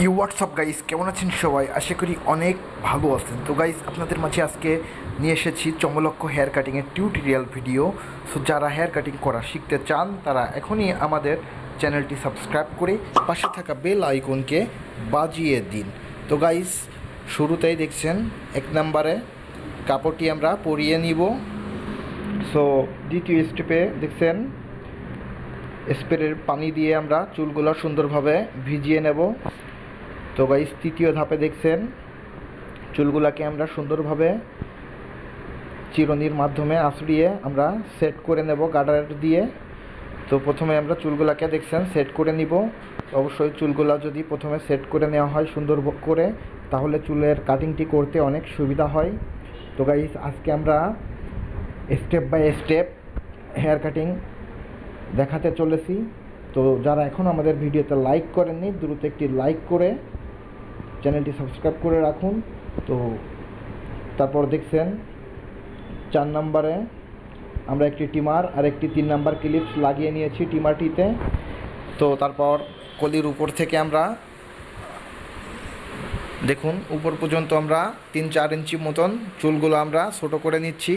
You WhatsApp guys, কেমন আছেন সবাই? আশা করি অনেক ভালো আছেন। তো গাইস, আপনাদের মাঝে আজকে নিয়ে এসেছি চমলক্ষ হেয়ার কাটিংয়ের টিউটোরিয়াল ভিডিও সো যারা হেয়ার কাটিং করা শিখতে চান, তারা এখনই আমাদের চ্যানেলটি সাবস্ক্রাইব করে পাশে থাকা বেল আইকনকে বাজিয়ে দিন। তো গাইস, শুরুতেই দেখছেন, এক নম্বরে কাপড়টি আমরা পরিয়ে নিব। সো দ্বিতীয় স্টেপে দেখছেন স্প্রের পানি দিয়ে আমরা চুলগুলো সুন্দরভাবে ভিজিয়ে নেব। তো গাইস তৃতীয় ধাপে দেখছেন, চুলগুলাকে আমরা সুন্দরভাবে চিরনির মাধ্যমে আঁচড়িয়ে আমরা সেট করে নেব গার্ডার দিয়ে। তো প্রথমে আমরা চুলগুলাকে দেখছেন সেট করে নিব। অবশ্যই চুলগুলা যদি প্রথমে সেট করে নেওয়া হয় সুন্দর করে, তাহলে চুলের কাটিংটি করতে অনেক সুবিধা হয়। তো গাইস আজকে আমরা step by step hair cutting দেখাতে চলেছি। তো যারা এখন আমাদের ভিডিওতে লাইক করেননি, দ্রুত একটি লাইক করে চ্যানেলটি সাবস্ক্রাইব করে রাখুন। তো তারপর দেখছেন, চার নম্বরে আমরা একটি টিমার আর একটি তিন নাম্বার ক্লিপস লাগিয়ে নিয়েছি টিমারটিতে। তো তারপর কলির উপর থেকে আমরা দেখুন, উপর পর্যন্ত আমরা তিন চার ইঞ্চি মতন চুলগুলো আমরা ছোটো করে নিচ্ছি।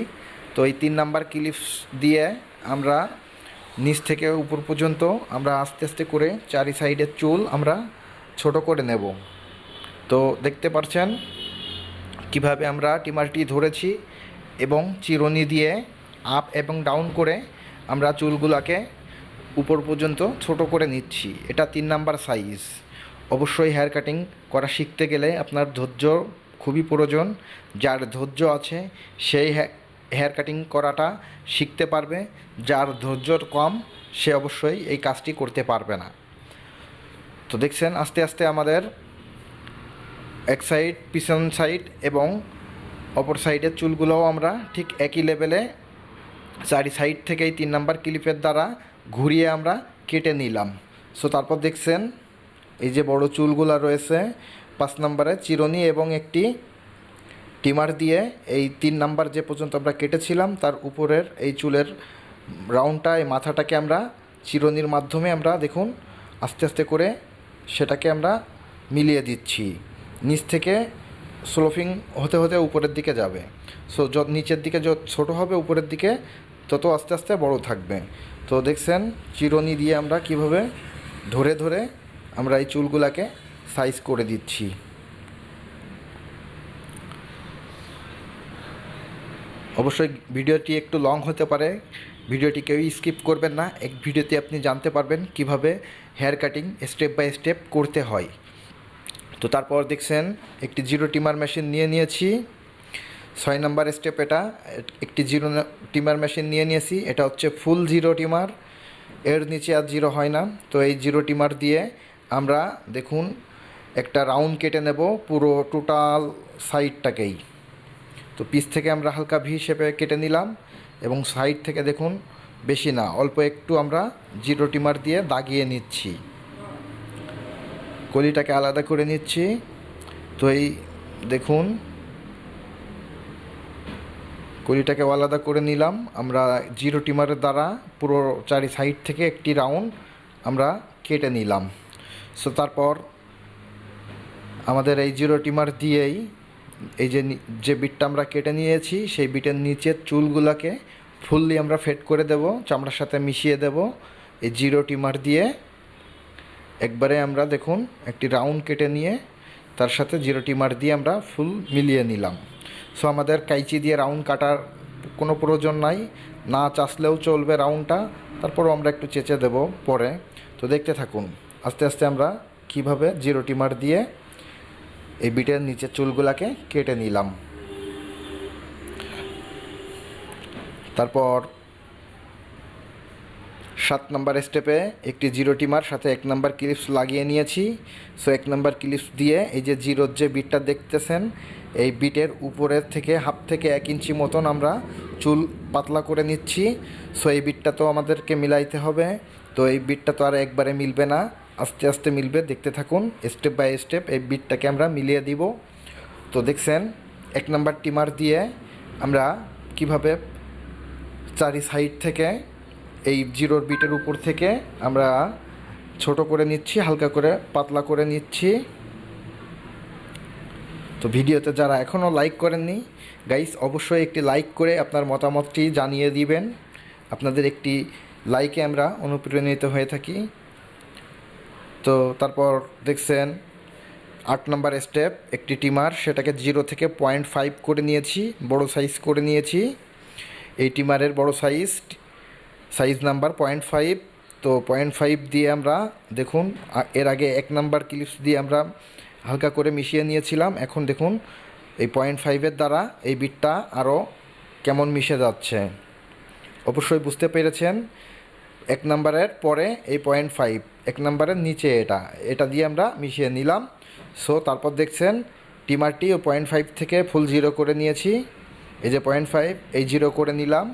তো এই তিন নাম্বার ক্লিপস দিয়ে আমরা নিচ থেকে উপর পর্যন্ত আমরা আস্তে আস্তে করে চারি সাইডের চুল আমরা ছোট করে নেব। তো দেখতে পাচ্ছেন কীভাবে আমরা টিমারটি ধরেছি এবং চিরুনি দিয়ে আপ এবং ডাউন করে আমরা চুলগুলোকে উপর পর্যন্ত ছোট করে নিচ্ছি। এটা তিন নাম্বার সাইজ অবশ্যই হেয়ার কাটিং করা শিখতে গেলে আপনার ধৈর্য খুবই প্রয়োজন। যার ধৈর্য আছে, সেই হেয়ার কাটিং করাটা শিখতে পারবে। যার ধৈর্য কম, সে অবশ্যই এই কাজটি করতে পারবে না। তো দেখছেন, আস্তে আস্তে আমাদের এক সাইড পিছন সাইড এবং অপর সাইডের চুলগুলোও আমরা ঠিক একই লেভেলে চারি সাইড থেকেই তিন নাম্বার ক্লিপের দ্বারা ঘুরিয়ে আমরা কেটে নিলাম। সো তারপর দেখছেন এই যে বড় চুলগুলা রয়েছে, পাঁচ নম্বরে চিরনি এবং একটি টিমার দিয়ে এই তিন নাম্বার যে পর্যন্ত আমরা কেটেছিলাম, তার উপরের এই চুলের রাউন্ডটা এই মাথাটাকে আমরা চিরনির মাধ্যমে আমরা দেখুন আস্তে আস্তে করে সেটাকে আমরা মিলিয়ে দিচ্ছি। নিচ থেকে স্লোফিং হতে হতে উপরের দিকে যাবে। সো যত নিচের দিকে যত ছোটো হবে, উপরের দিকে তত আস্তে আস্তে বড় থাকবে। তো দেখছেন, চিরনি দিয়ে আমরা কীভাবে ধরে ধরে আমরা এই চুলগুলাকে সাইজ করে দিচ্ছি। অবশ্যই ভিডিওটি একটু লং হতে পারে। ভিডিওটি কেউই স্কিপ করবেন না। এক ভিডিওতে আপনি জানতে পারবেন কীভাবে hair cutting step by step করতে হয়। তো তারপর দেখছেন, একটি জিরো টিমার মেশিন নিয়ে নিয়েছি। ছয় নাম্বার স্টেপ এটা, একটি জিরো টিমার মেশিন নিয়ে নিয়েছি। এটা হচ্ছে ফুল জিরো টিমার, এর নিচে আর জিরো হয় না। তো এই জিরো টিমার দিয়ে আমরা দেখুন, একটা রাউন্ড কেটে নেব পুরো টোটাল সাইডটাকেই তো পিস থেকে আমরা হালকা ভি শেপে কেটে নিলাম এবং সাইড থেকে দেখুন, বেশি না, অল্প একটু আমরা জিরো টিমার দিয়ে দাগিয়ে নিচ্ছি। কলিটাকে আলাদা করে নিচ্ছি। তো এই দেখুন কলিটাকে আলাদা করে নিলাম। আমরা জিরো টিমারের দ্বারা পুরো চারি সাইড থেকে একটি রাউন্ড আমরা কেটে নিলাম। সো তারপর আমাদের এই জিরো টিমার দিয়েই এই যে যে বিটটা আমরা কেটে নিয়েছি, সেই বিটের নিচের চুলগুলোকে ফুললি আমরা ফেট করে দেব। চামড়ার সাথে মিশিয়ে দেব। এই জিরো টিমার দিয়ে একবারে আমরা দেখুন, একটি রাউন্ড কেটে নিয়ে তার সাথে জিরো টিমার দিয়ে আমরা ফুল মিলিয়ে নিলাম। সো আমাদের কাইচি দিয়ে রাউন্ড কাটার কোনো প্রয়োজন নাই। না চাষলেও চলবে রাউন্ডটা, তারপরও আমরা একটু চেঁচে দেব পরে। তো দেখতে থাকুন, আস্তে আস্তে আমরা কীভাবে জিরো টিমার দিয়ে এই বিটের নিচের চুলগুলাকে কেটে নিলাম। তারপর সাত নাম্বার স্টেপে একটি জিরো টিমার সাথে এক নাম্বার ক্লিপস লাগিয়ে নিয়েছি। সো এক নাম্বার ক্লিপস দিয়ে এই যে জিরোর যে বিটটা দেখতেছেন, এই বিটের উপরের থেকে হাফ থেকে এক ইঞ্চি মতন আমরা চুল পাতলা করে নিচ্ছি। সো এই বিটটা তো আমাদেরকে মিলাইতে হবে। তো, এই বিটটা তো আর একবারে মিলবে না। আস্তে আস্তে মিলবে। দেখতে থাকুন স্টেপ বাই স্টেপ এই বিটটাকে আমরা মিলিয়ে দিব। তো, দেখছেন, এক নাম্বার টিমার দিয়ে আমরা কীভাবে চারি সাইড থেকে এই জিরোর বিটের উপর থেকে আমরা ছোট করে নিচ্ছি, হালকা করে পাতলা করে নিচ্ছি। তো ভিডিওতে যারা এখনও লাইক করেননি গাইস অবশ্যই একটি লাইক করে আপনার মতামতটি জানিয়ে দিবেন। আপনাদের একটি লাইকে আমরা অনুপ্রাণিত হয়ে থাকি। তো তারপর দেখছেন, আট নম্বর স্টেপ একটি টিমার, সেটাকে জিরো থেকে পয়েন্ট ফাইভ করে নিয়েছি, বড় সাইজ করে নিয়েছি। এই টিমারের বড় size size number point five তো পয়েন্ট ফাইভ দিয়ে আমরা, দেখুন এর আগে এক নাম্বার ক্লিপস দিয়ে আমরা হালকা করে মিশিয়ে নিয়েছিলাম। এখন দেখুন, এই পয়েন্ট ফাইভের দ্বারা এই বিটটা আরও কেমন মিশে যাচ্ছে। অবশ্যই বুঝতে পেরেছেন, এক নাম্বারের পরে এই পয়েন্ট ফাইভ এক নাম্বারের নিচে এটা এটা দিয়ে আমরা মিশিয়ে নিলাম। সো তারপর দেখছেন, টিমারটি ও পয়েন্ট ফাইভ থেকে ফুল জিরো করে নিয়েছি। এই যে পয়েন্ট ফাইভ এই জিরো করে নিলাম।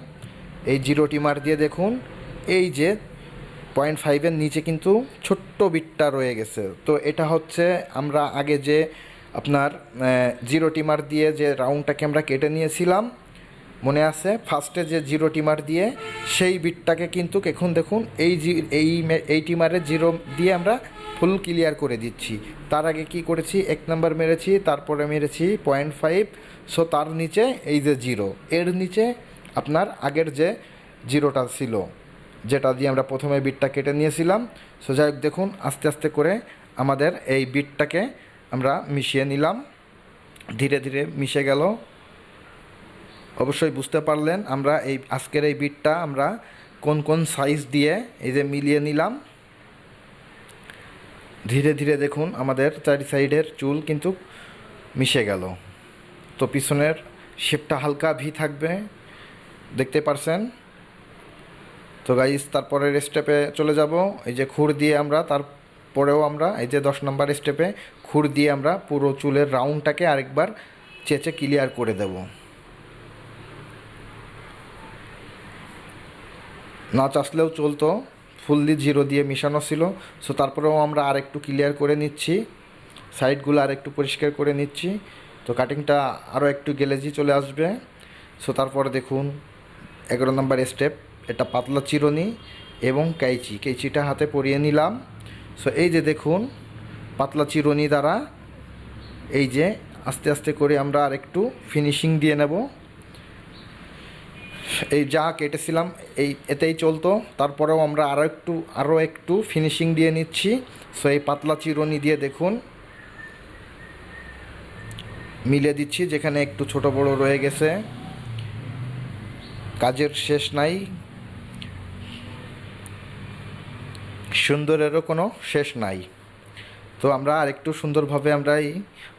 এই জিরো টিমার দিয়ে দেখুন, এই যে পয়েন্ট ফাইভের নিচে কিন্তু ছোট্ট বিটটা রয়ে গেছে। তো এটা হচ্ছে আমরা আগে যে আপনার জিরো টিমার দিয়ে যে রাউন্ডটাকে আমরা কেটে নিয়েছিলাম, মনে আছে? ফার্স্টে যে জিরো টিমার দিয়ে সেই বিটটাকে কিন্তু এখন দেখুন, এই জি, এই এই টিমারের জিরো দিয়ে আমরা ফুল ক্লিয়ার করে দিচ্ছি। তার আগে কি করেছি? এক নাম্বার মেরেছি, তারপরে মেরেছি পয়েন্ট ফাইভ সো তার নিচে এই যে জিরো, এর নিচে আপনার আগের যে জিরোটা ছিল, যেটা দিয়ে আমরা প্রথমে বিটটা কেটে নিয়েছিলাম। সো যাই দেখুন, আস্তে আস্তে করে আমাদের এই বিটটাকে আমরা মিশিয়ে নিলাম। ধীরে ধীরে মিশে গেল। অবশ্যই বুঝতে পারলেন আমরা এই আজকের এই বিটটা আমরা কোন কোন সাইজ দিয়ে এই যে মিলিয়ে নিলাম। ধীরে ধীরে দেখুন, আমাদের চারি সাইডের চুল কিন্তু মিশে গেল। তো পিছনের শেপটা হালকা ভি থাকবে। দেখতে পারছেন? তো গাইস তারপরের স্টেপে চলে যাব। এই যে খুর দিয়ে আমরা, তারপরেও আমরা, এই যে দশ নম্বর স্টেপে খুর দিয়ে আমরা পুরো চুলের রাউন্ডটাকে আরেকবার চেচে ক্লিয়ার করে দেব। না চাষলেও চলতো। ফুললি জিরো দিয়ে মিশানো ছিল। সো তারপরেও আমরা আর একটু ক্লিয়ার করে নিচ্ছি। সাইডগুলো আর একটু পরিষ্কার করে নিচ্ছি। তো কাটিংটা আরও একটু গেলেজি চলে আসবে। সো তারপর দেখুন এগারো নম্বর স্টেপ এটা পাতলা চিরুনি এবং কাইচি কেঁচিটা হাতে পরিয়ে নিলাম। সো এই যে দেখুন, পাতলা চিরুনি দ্বারা এই যে আস্তে আস্তে করে আমরা আর একটু ফিনিশিং দিয়ে নেব। এই যা কেটেছিলাম, এই এতেই চলতো। তারপরেও আমরা আরও একটু আরও একটু ফিনিশিং দিয়ে নিচ্ছি। সো এই পাতলা চিরুনি দিয়ে দেখুন, মিলে দিচ্ছি যেখানে একটু ছোট বড় রয়ে গেছে। কাজের শেষ নাই। সুন্দরেরও কোনো শেষ নাই। তো আমরা আরেকটু সুন্দরভাবে আমরা এই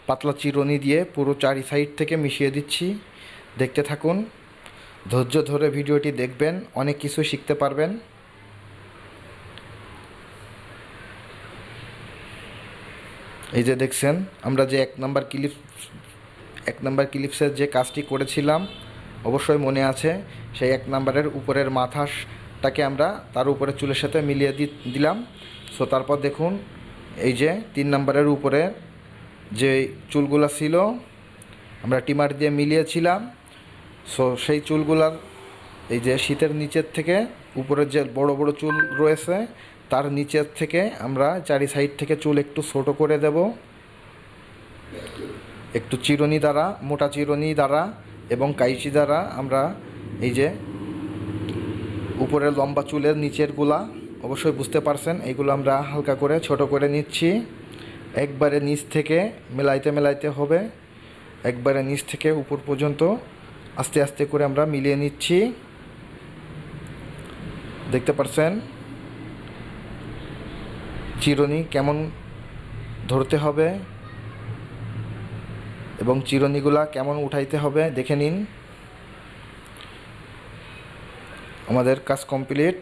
পাতলা চিরুনি দিয়ে পুরো চারি সাইড থেকে মিশিয়ে দিচ্ছি। দেখতে থাকুন। ধৈর্য ধরে ভিডিওটি দেখবেন, অনেক কিছু শিখতে পারবেন। এই যে দেখছেন, আমরা যে এক নাম্বার ক্লিপ এক নাম্বার ক্লিপসের যে কাজটি করেছিলাম অবশ্যই মনে আছে, সেই এক নাম্বারের উপরের মাথাটাকে আমরা তার উপরে চুলের সাথে মিলিয়ে দিলাম। সো তারপর দেখুন, এই যে তিন নাম্বারের উপরে যে চুলগুলা ছিল, আমরা টিমার দিয়ে মিলিয়েছিলাম। সো সেই চুলগুলার, এই যে শীতের নিচের থেকে উপরের যে বড় বড় চুল রয়েছে, তার নিচের থেকে আমরা চারি সাইড থেকে চুল একটু ছোট করে দেব। একটু চিরুনি দ্বারা, মোটা চিরুনি দ্বারা। এবং কাইচি দ্বারা আমরা এই যে উপরের লম্বা চুলের নিচেরগুলা অবশ্যই বুঝতে পারছেন এইগুলো আমরা হালকা করে ছোট করে নিচ্ছি। একবারে নিচ থেকে মেলাইতে মেলাইতে হবে। একবারে নিচ থেকে উপর পর্যন্ত আস্তে আস্তে করে আমরা মিলিয়ে নিচ্ছি। দেখতে পারছেন? চিরুনি কেমন ধরতে হবে? এবং চিরুনিগুলা কেমন উঠাইতে হবে দেখে নিন। আমাদের কাজ কমপ্লিট।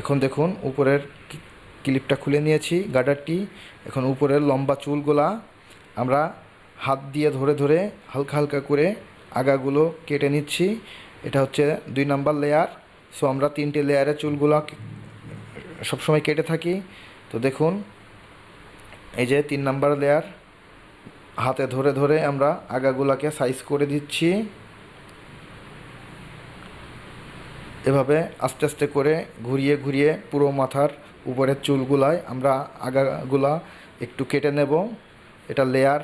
এখন দেখুন উপরের ক্লিপটা খুলে নিয়েছি গার্ডারটি এখন উপরের লম্বা চুলগুলা আমরা হাত দিয়ে ধরে ধরে হালকা হালকা করে আগাগুলো কেটে নিচ্ছি। এটা হচ্ছে দুই নাম্বার লেয়ার সো আমরা তিনটে লেয়ারের চুলগুলো সবসময় কেটে থাকি। তো দেখুন, এই যে তিন নাম্বার লেয়ার হাতে ধরে ধরে আমরা আগাগুলাকে সাইজ করে দিচ্ছি। এভাবে আস্তে আস্তে করে ঘুরিয়ে ঘুরিয়ে পুরো মাথার উপরের চুলগুলায় আমরা আগাগুলা একটু কেটে নেব। এটা লেয়ার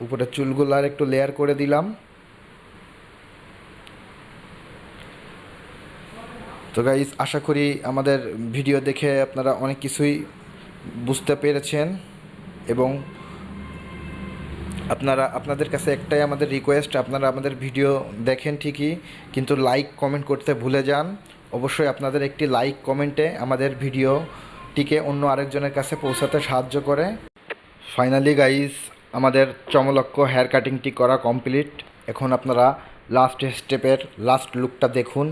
উপরের চুলগুলো আর একটু লেয়ার করে দিলাম। তো গাইজ আশা করি আমাদের ভিডিও দেখে আপনারা অনেক কিছুই বুঝতে পেরেছেন এবং আপনারা, আপনাদের কাছে একটাই আমাদের রিকোয়েস্ট আপনারা আমাদের ভিডিও দেখেন ঠিকই, কিন্তু লাইক কমেন্ট করতে ভুলে যান। অবশ্যই আপনাদের একটি লাইক কমেন্টে আমাদের ভিডিওটিকে অন্য আরেকজনের কাছে পৌঁছাতে সাহায্য করে। ফাইনালি গাইজ আমাদের চমলক্ষ হেয়ার কাটিংটি করা কমপ্লিট এখন আপনারা লাস্ট স্টেপের লাস্ট লুকটা দেখুন।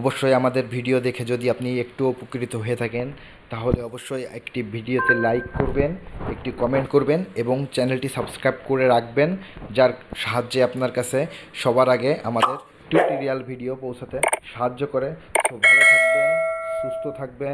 অবশ্যই আমাদের ভিডিও দেখে যদি আপনি একটু উপকৃত হয়ে থাকেন তাহলে অবশ্যই একটি ভিডিওতে লাইক করবেন, একটি কমেন্ট করবেন এবং চ্যানেলটি সাবস্ক্রাইব করে রাখবেন, যার সাহায্যে আপনার কাছে সবার আগে আমাদের টিউটোরিয়াল ভিডিও পৌঁছাতে সাহায্য করে। তো ভালো থাকবেন, সুস্থ থাকবেন।